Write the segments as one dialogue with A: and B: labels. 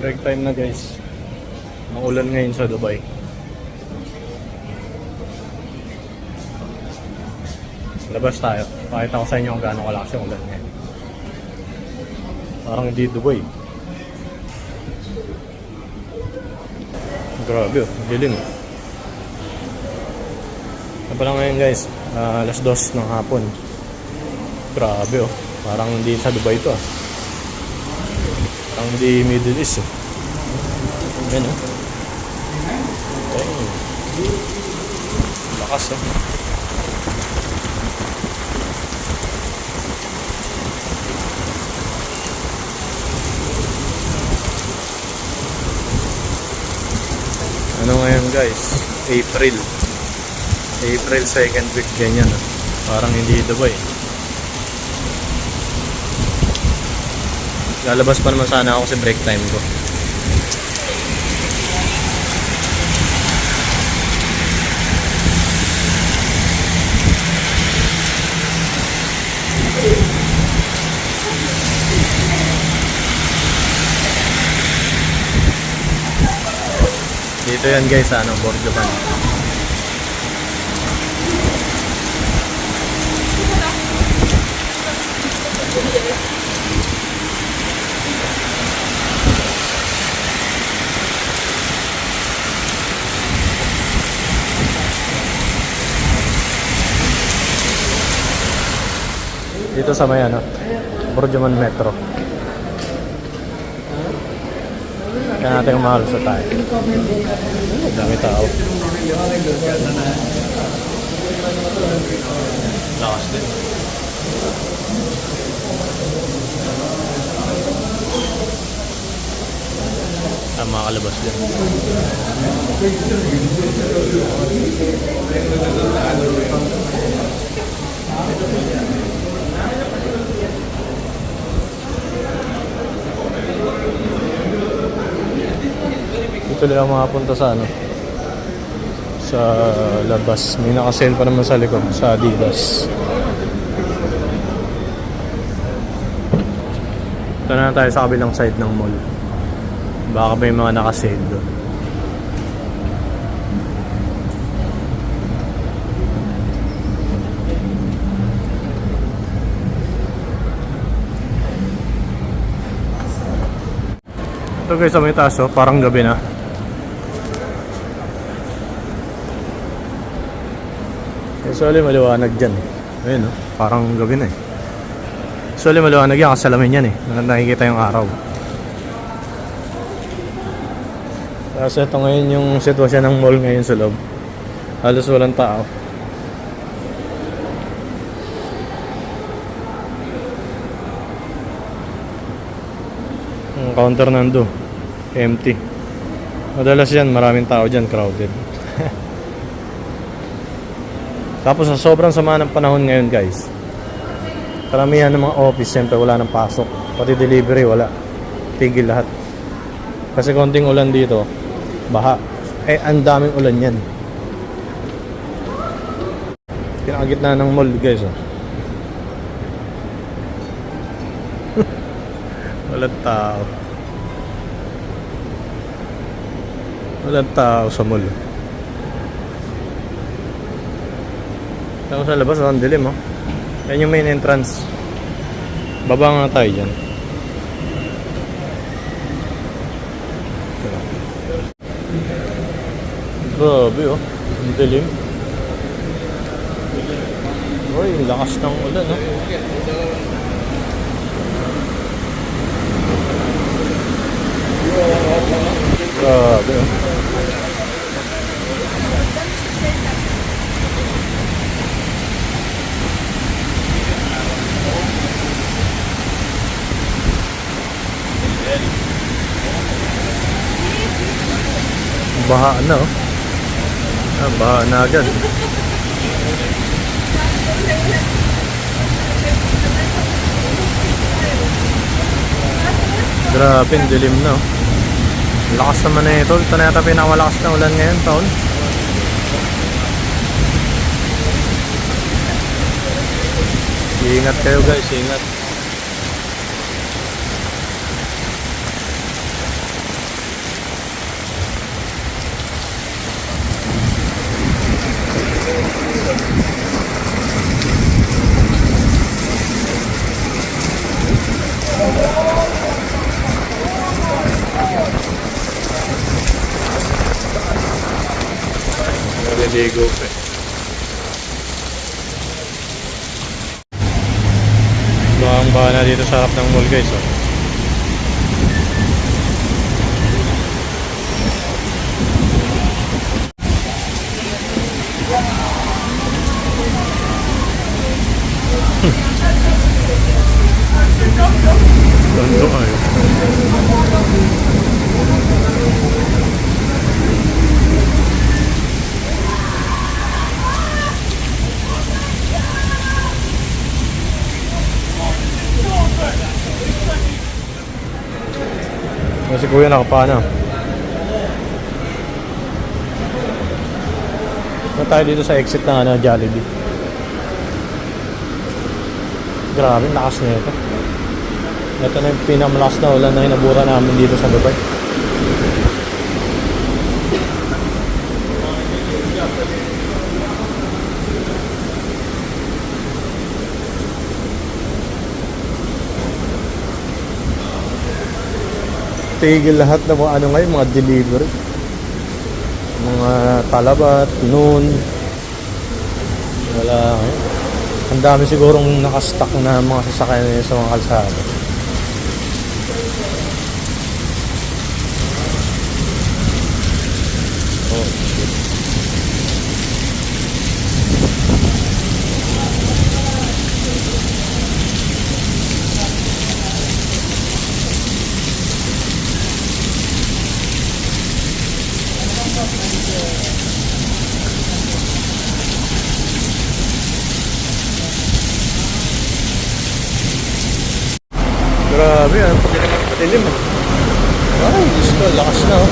A: Break time na guys. Maulan ngayon sa Dubai. Labas tayo. Pakita ko sa inyo kung gaano kalakas yung ulan ngayon. Parang hindi Dubai. Grabe oh, dilim. Ano pala ngayon guys? Ah, alas dos ng hapon. Grabe oh. Parang hindi sa Dubai to ah. Parang hindi Middle East eh. Yan oh. Dang. Lakas oh. Ano ngayon guys? April. April 2nd week ganyan ah. Parang hindi Dubai. Lalabas pa naman sana ako sa break time ko. Dito yan guys ano, Borjoman. Dito sa may ano, Borjoman Metro. Kaya natin umahal sa tayo. Ang dami tao. Lakas din. Ah, mga kalabas din. Lang ako makapunta sa ano sa labas. May nakasale pa naman sa likod sa Adidas. Ito na tayo sa kabilang side ng mall. Baka may mga nakasale doon. Ito guys may taas oh, parang gabi na. Usually maliwanag dyan eh. Ayun oh, parang gabi na eh. Usually maliwanag yan kasi salamin yan eh. Na- Nakikita yung araw. Kasi ito ngayon yung sitwasyon ng mall ngayon sa loob. Halos walang tao. Ang counter nando. Empty. Madalas yan, maraming tao dyan, crowded. Tapos sa sobrang sama ng panahon ngayon guys, karamihan ng mga office siyempre wala nang pasok. Pati delivery wala. Tigil lahat. Kasi konting ulan dito, baha. Eh, ang daming ulan yan. Pinakagitna ng mall guys oh. Walang tao. Walang tao sa mall. Tapos sa labas, ang dilim oh. Yan yung main entrance. Baba nga tayo dyan. Grabe oh. Ang dilim. Uy, lakas ng ulan oh. Grabe oh. Baha na oh. Ah, baha na agad. Grabe, dilim na oh. Lakas naman na ito. Ito na yata pinakamalakas na ulan ngayon taon. Ingat kayo guys, ingat. Naligo pa eh. Na dito sa harap ng mall guys. Oh. Ganda ay. Kasi kuya nakapana. Na tayo dito sa exit ng ano, Jollibee. Grabe, lakas na ito. Ito na yung pinamalakas na ulan na hinabura namin dito sa Dubai. Tigil lahat na mga ano ngayon, mga delivery. Mga talabat, noon. Wala. Ang dami sigurong nakastock na mga sasakyan sa mga kalsada. Oh, shit. Grabe, ano pag naman patilim ah. Ay, Diyos ko, lakas na oh.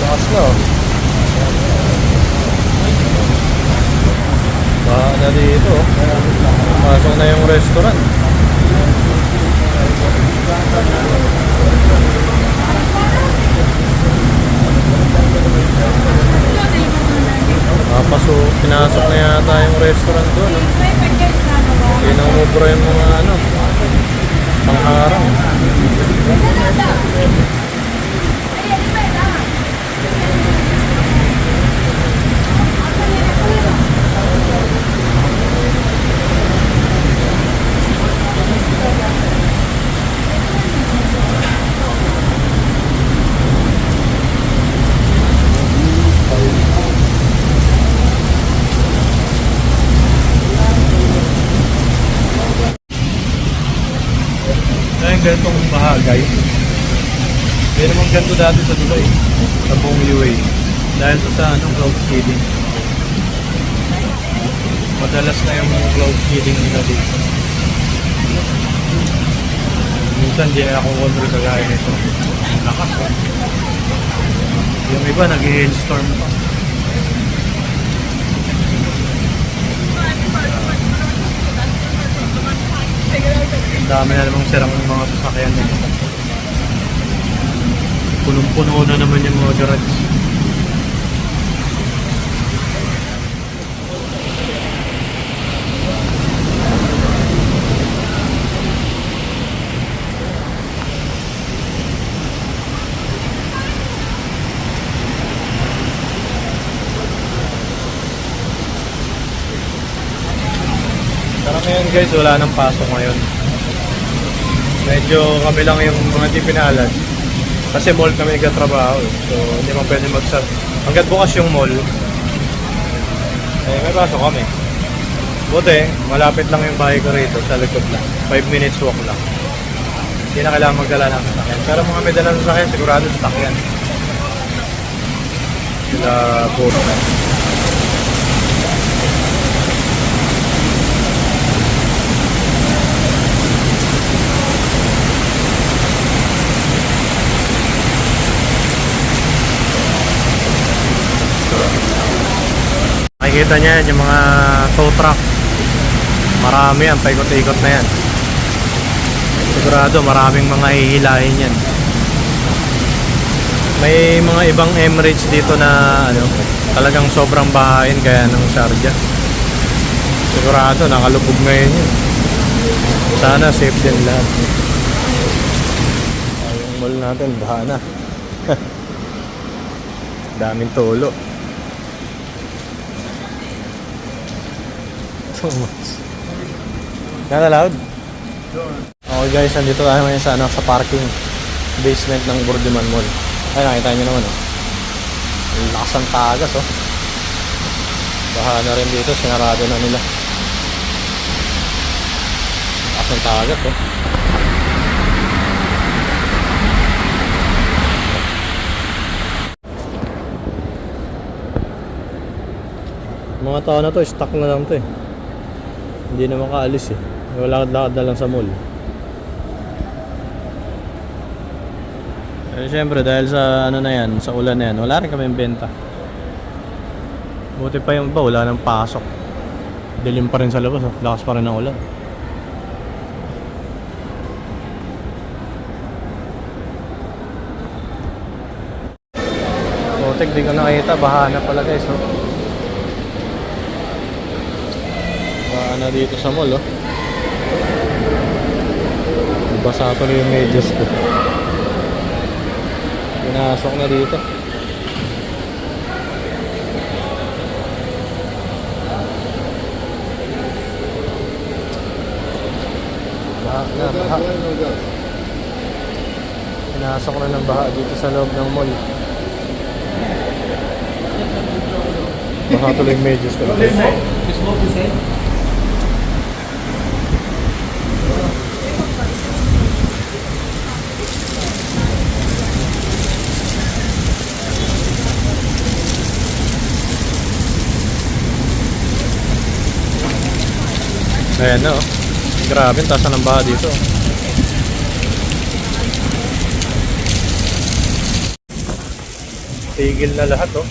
A: Lakas na oh. Baka na dito oh. Pasok na yung restaurant. Papaso, pinasok na yata yung restaurant doon. Oh. Pinamubra yung mga ano, pangharang. Ganito dati sa Dubai. Sa buong UAE. Dahil sa anong cloud seeding. Madalas na yung cloud seeding nila dito. Minsan di na ako control sa gaya nito. Lakas eh. Yung iba nag-hailstorm pa. Ang dami na namang sirang mga sasakyan nito. Punong-puno na naman yung mga garage. Karamihan guys, wala nang pasok ngayon. Medyo kami lang yung mga di pinalad. Kasi mall kami nagtatrabaho. eh. So, hindi mo pwede magsat. Hanggat bukas yung mall, eh, may pasok kami. Buti, malapit lang yung bahay ko rito, sa likod lang. 5 minutes walk lang. Hindi na kailangan magdala ng sasakyan. Pero mga may dala ng sasakyan, sigurado sasakyan. Sila boat. Makikita niya yan, yung mga tow truck. Marami yan, paikot-ikot na yan. Sigurado maraming mga hihilahin yan. May mga ibang Emirates dito na ano, talagang sobrang bahayin kaya ng Sharjah. Sigurado nakalubog ngayon yun. Sana safe din lahat. Ay, Yung mall natin, baha na. Daming tolo. So much. Not allowed? Okay guys, nandito tayo ngayon sa, ano, sa parking basement ng Burdiman Mall. Ay, nakita nyo naman oh. Ang lakas ng tagas oh. Baha na rin dito, sinarado na nila. Lakas ng tagas oh. Mga tao na to, stuck na lang to eh. Hindi na makaalis eh. Wala lakad na lang sa mall. Eh, syempre dahil sa ano na yan, sa ulan na yan, wala rin kami benta. Buti pa yung iba, wala nang pasok. Dilim pa rin sa labas, oh. lakas pa rin ng ulan. Butik, di ko nakita, baha na pala guys. Oh. Baha na dito sa mall, oh. Basa tuloy yung medyas ko. Pinasok na dito. Baha na, baha. Pinasok na ng baha dito sa loob ng mall. Baha tuloy medyas ko. Ayan na oh. Grabe, ang taas na ng baha dito. Tigil na lahat oh.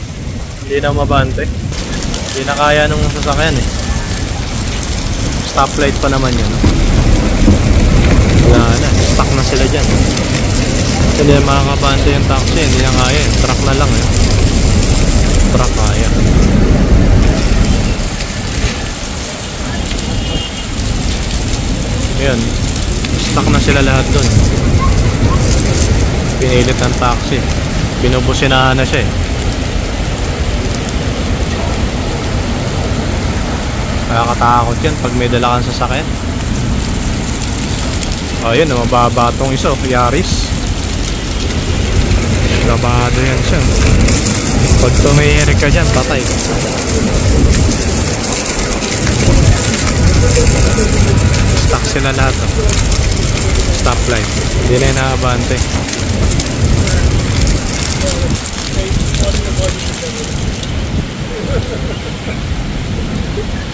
A: Hindi na mabante. Hindi na kaya nung sasakyan eh. Stoplight pa naman yun. Wala na. Stuck na sila dyan. Hindi na makakabante yung taxi. Hindi na kaya. Truck na lang eh. Truck kaya. Ayan. Stuck na sila lahat doon. Pinilit ng taxi. Binubusinahan na siya eh. Nakakatakot yan pag may dala kang sasakyan. Ayun, oh, mababa tong isa, Yaris. Grabado yan siya. Pag tumihirik ka dyan, patay. Sila lahat. Oh. Stoplight. Hindi na yung nakabante.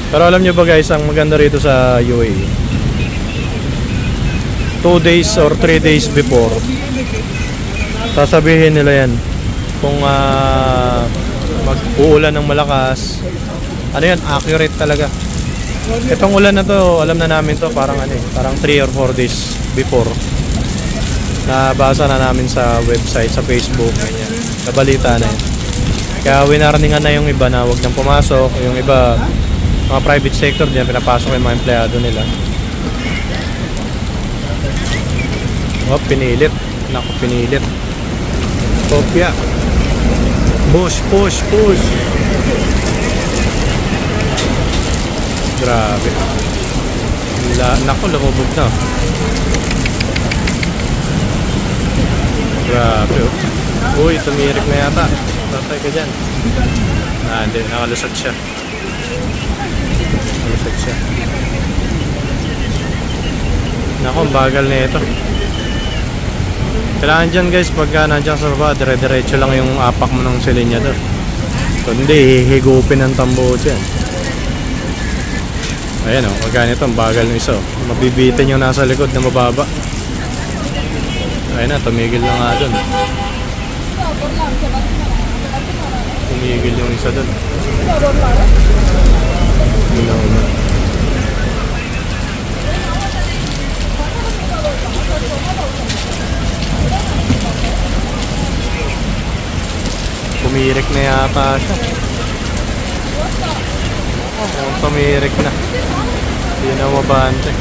A: Pero alam nyo ba guys, ang maganda rito sa UAE 2 days or 3 days before sasabihin nila yan kung ah, mag-uulan ng malakas ano yan, accurate talaga itong ulan na to, alam na namin to parang ano eh, parang 3 or 4 days before. Nabasa na namin sa website, sa Facebook ganyan, nabalita na yan kaya winarningan na yung iba na wag nang pumasok. Yung iba mga private sector diyan pinapasok yung mga empleyado nila. Oh pinilit. Naku pinilit. Kopya push push push grabe La, naku lumubog na grabe oh uy tumirik na yata Tatay ka dyan. Ah, hindi. Nakalusot siya. Nakalusot siya. Ang bagal na ito. Kailangan dyan guys, pagka nandiyan sa baba, dire-diretso lang yung apak mo ng silinya doon. Kundi, hihigupin ang tambo dyan. Ayan o, oh, pagka nito, ang bagal ng isa. oh. Mabibitin yung nasa likod na mababa. Ayan na, tumigil na nga doon. Tumigil yung isa doon. Ilaw na. Pumirik na yata siya. Oh, tumirik na. Hindi na mabante.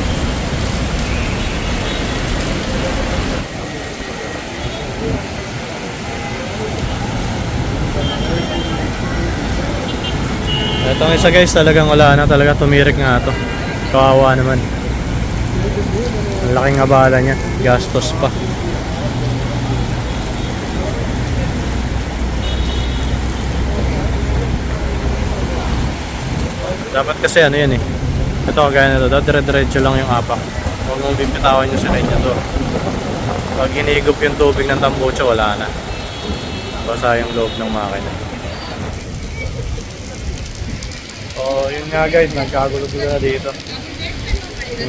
A: Itong isa guys, talagang wala na talaga. Tumirik nga ito. Kawawa naman. Ang laking abala niya. Gastos pa. Dapat kasi ano yan eh. Ito kagaya na to. Dire-diretso lang yung apak. Huwag mong bibitawan yung sinay niya to. Pag hinigop yung tubig ng tambucha, wala na. Basa yung loob ng makina. Oh, yun nga guys, nagkagulo-gulo na dito.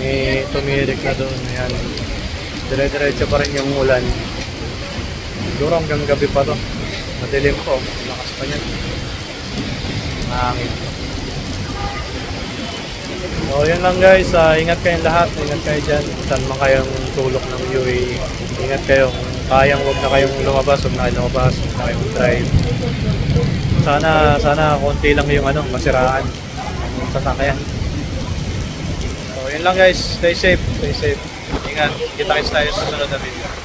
A: May tumirik na doon. Ayan. Dire-diretso pa rin yung ulan. Siguro hanggang gabi pa to. Madilim po. Lakas pa niyan. Hangin. So yun lang guys, Ah, ingat kayong lahat, ingat kayo dyan, saan man kayong tulok ng UAE. Ingat kayo, kayang huwag na kayong lumabas, huwag na kayong lumabas, huwag na kayong drive. Sana, sana konti lang yung ano, masiraan ng sasakyan. So yun lang guys, stay safe, stay safe. Ingat, kita kits tayo sa sunod na video.